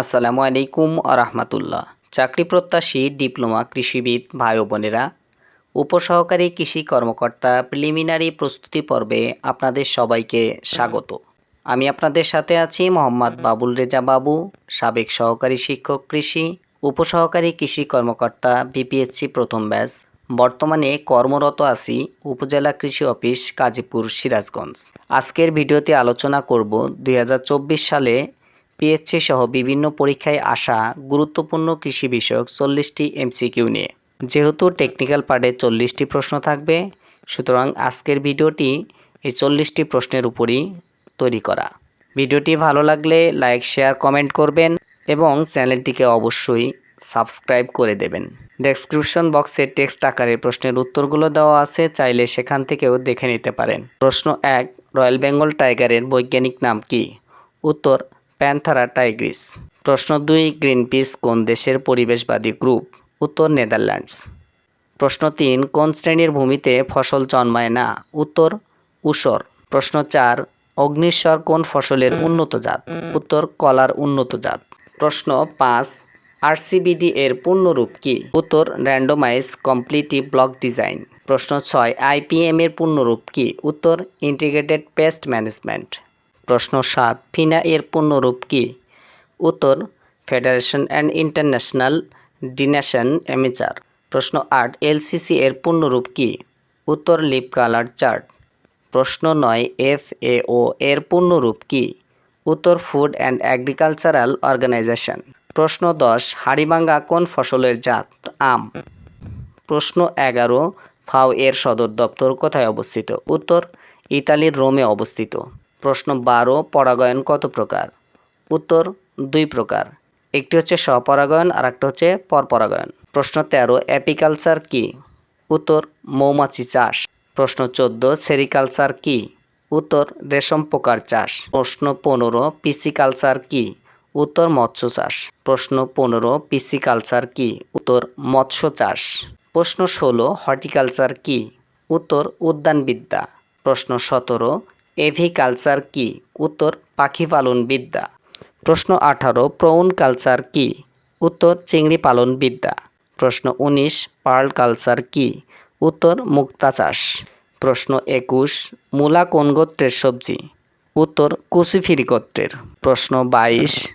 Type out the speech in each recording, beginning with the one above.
আসসালামু আলাইকুম আরহামাতুল্লাহ চাকরি প্রত্যাশী, ডিপ্লোমা, কৃষিবিদ ভাই বোনেরা, উপসহকারী কৃষি কর্মকর্তা প্রিলিমিনারি প্রস্তুতি পর্বে আপনাদের সবাইকে স্বাগত। আমি আপনাদের সাথে আছি মোহাম্মদ বাবুল রেজা বাবু, সাবেক সহকারী শিক্ষক কৃষি, উপসহকারী কৃষি কর্মকর্তা, বিপিএসসি প্রথম ব্যাচ, বর্তমানে কর্মরত আছি উপজেলা কৃষি অফিস কাজীপুর সিরাজগঞ্জ। আজকের ভিডিওতে আলোচনা করব দুই হাজার চব্বিশ সালে পিএসসি সহ বিভিন্ন পরীক্ষায় আসা গুরুত্বপূর্ণ কৃষি বিষয়ক চল্লিশটি এমসিকিউ নিয়ে। যেহেতু টেকনিক্যাল পার্টে চল্লিশটি প্রশ্ন থাকবে, সুতরাং আজকের ভিডিওটি এই চল্লিশটি প্রশ্নের উপরই তৈরি করা। ভিডিওটি ভালো লাগলে লাইক শেয়ার কমেন্ট করবেন এবং চ্যানেলটিকে অবশ্যই সাবস্ক্রাইব করে দেবেন। ডেসক্রিপশন বক্সে টেক্সট আকারে প্রশ্নের উত্তরগুলো দেওয়া আছে, চাইলে সেখান থেকেও দেখে নিতে পারেন। প্রশ্ন এক রয়্যাল বেঙ্গল টাইগারের বৈজ্ঞানিক নাম কি? উত্তর প্যান্থারা টাইগ্রিস। প্রশ্ন দুই, গ্রিনপিস কোন দেশের পরিবেশবাদী গ্রুপ? উত্তর, নেদারল্যান্ডস। প্রশ্ন তিন, কোন শ্রেণির ভূমিতে ফসল জন্মায় না? উত্তর, উসর। প্রশ্ন চার, অগ্নিস্বর কোন ফসলের উন্নত জাত? উত্তর, কলার উন্নত জাত। প্রশ্ন পাঁচ, আরসিবিডি এর পূর্ণরূপ কি? উত্তর, র্যান্ডোমাইজ কমপ্লিটিভ ব্লক ডিজাইন। প্রশ্ন ছয়, আইপিএম এর পূর্ণরূপ কি? উত্তর, ইন্টিগ্রেটেড পেস্ট ম্যানেজমেন্ট। প্রশ্ন সাত, ফিনা এর পূর্ণরূপ কি? উত্তর ফেডারেশন অ্যান্ড ইন্টারন্যাশনাল ডিনেশন অ্যামেচার প্রশ্ন আট এলসিসি এর পূর্ণরূপ কি? উত্তর, লিপ কালার চার্ট। প্রশ্ন নয়, এফ এ ও এর পূর্ণরূপ কি? উত্তর, ফুড অ্যান্ড অ্যাগ্রিকালচারাল অর্গানাইজেশন। প্রশ্ন দশ হাড়িভাঙ্গা কোন ফসলের জাত? আম। প্রশ্ন এগারো, ফাও এর সদর দপ্তর কোথায় অবস্থিত? উত্তর, ইতালির রোমে অবস্থিত। প্রশ্ন বারো, পরাগায়ন কত প্রকার? উত্তর, দুই প্রকার। একটি হচ্ছে স্বপরাগায়ন আর একটা হচ্ছে পরপরাগায়ন। প্রশ্ন তেরো, অ্যাপিকালচার কি? উত্তর, মৌমাছি চাষ। প্রশ্ন চোদ্দ, সেরিকালচার কি? উত্তর, রেশম পোকার চাষ। প্রশ্ন পনেরো, পিসিকালচার কি? উত্তর, মৎস্য চাষ। প্রশ্ন পনেরো, পিসিকালচার কি? উত্তর, মৎস্য চাষ। প্রশ্ন ষোলো, হর্টিকালচার কি? উত্তর, উদ্যানবিদ্যা। প্রশ্ন সতেরো এভিকালচার কি? উত্তর পাখি পালন বিদ্যা প্রশ্ন আঠারো, প্রৌন কালচার কি? উত্তর চিংড়ি পালন বিদ্যা প্রশ্ন উনিশ, পার্ল কালচার কি? উত্তর, মুক্তা চাষ। প্রশ্ন একুশ, মূলা কোন গোত্রের সবজি? উত্তর, কুসিফিরি গোত্রের। প্রশ্ন বাইশ,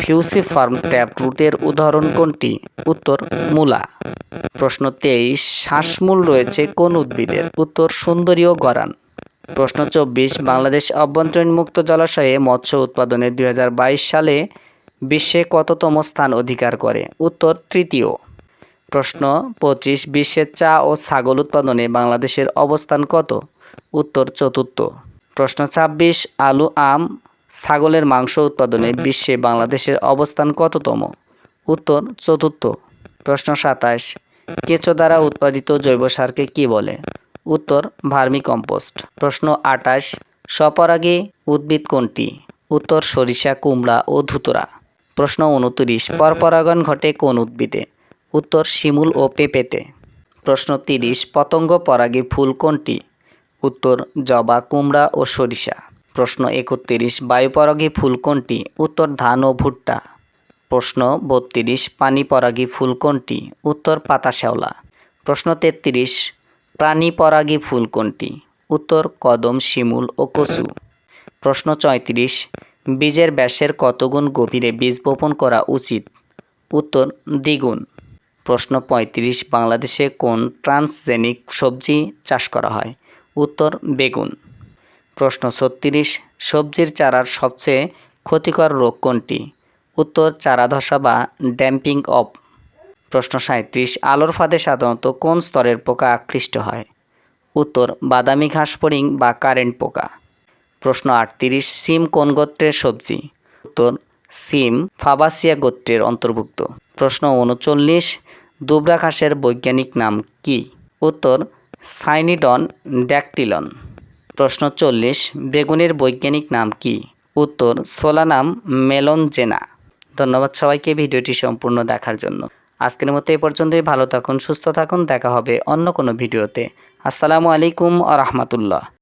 ফিউসিফার্ম ট্যাপ রুটের উদাহরণ কোনটি? উত্তর, মূলা। প্রশ্ন তেইশ, শ্বাসমূল রয়েছে কোন উদ্ভিদের? উত্তর সুন্দরীয় গরান। প্রশ্ন চব্বিশ, বাংলাদেশ অভ্যন্তরীণ মুক্ত জলাশয়ে মৎস্য উৎপাদনে দু হাজার বাইশ সালে বিশ্বে কততম স্থান অধিকার করে? উত্তর, তৃতীয়। প্রশ্ন পঁচিশ বিশ্বের চা ও ছাগল উৎপাদনে বাংলাদেশের অবস্থান কত? উত্তর, চতুর্থ। প্রশ্ন ছাব্বিশ, আলু, আম, ছাগলের মাংস উৎপাদনে বিশ্বে বাংলাদেশের অবস্থান কততম? উত্তর, চতুর্থ। প্রশ্ন সাতাশ, কেঁচো দ্বারা উৎপাদিত জৈব সারকে কী বলে? উত্তর ভার্মি কম্পোস্ট। প্রশ্ন আটাশ স্বপরাগী উদ্ভিদ কোনটি? উত্তর সরিষা, কুমড়া ও ধুতরা। প্রশ্ন উনত্রিশ, পরপরাগণ ঘটে কোন উদ্ভিদে? উত্তর শিমুল ও পেঁপেতে। প্রশ্ন তিরিশ, পতঙ্গ পরাগী ফুল কোনটি? উত্তর জবা, কুমড়া ও সরিষা। প্রশ্ন একত্রিশ বায়ুপরাগী ফুল কোনটি? উত্তর ধান ও ভুট্টা। প্রশ্ন বত্রিশ, পানি পরাগী ফুল কোনটি? উত্তর পাতা শ্যাওলা। প্রশ্ন তেত্রিশ প্রাণী পরাগী ফুল কোনটি? উত্তর, কদম, শিমুল ও কচু। প্রশ্ন চৈত্রিশ, বীজের ব্যাসের কত গুণ গভীরে বীজ বপন করা উচিত? উত্তর, দ্বিগুণ। প্রশ্ন পঁয়ত্রিশ, বাংলাদেশে কোন ট্রান্সজেনিক সবজি চাষ করা হয়? উত্তর, বেগুন। প্রশ্ন ছত্রিশ, সবজির চারার সবচেয়ে ক্ষতিকর রোগ কোনটি? উত্তর চারা ধসা বা ড্যাম্পিং অফ। প্রশ্ন সাঁত্রিশ আলোর ফাঁদে সাধারণত কোন স্তরের পোকা আকৃষ্ট হয়? উত্তর, বাদামি ঘাস ফড়িং বা কারেন্ট পোকা। প্রশ্ন আটত্রিশ, সিম কোন গোত্রের সবজি? উত্তর, সিম ফাবাসিয়া গোত্রের অন্তর্ভুক্ত। প্রশ্ন উনচল্লিশ, দুবরা ঘাসের বৈজ্ঞানিক নাম কি? উত্তর, সাইনিডন ড্যাকটিলন। প্রশ্ন চল্লিশ, বেগুনের বৈজ্ঞানিক নাম কি? উত্তর সোলানাম মেলনজেনা। ধন্যবাদ সবাইকে ভিডিওটি সম্পূর্ণ দেখার জন্য। আজকের মতো এ পর্যন্তই। ভালো থাকুন, সুস্থ থাকুন। দেখা হবে অন্য কোনো ভিডিওতে। আসসালামু আলাইকুম আ রহমতুল্লাহ।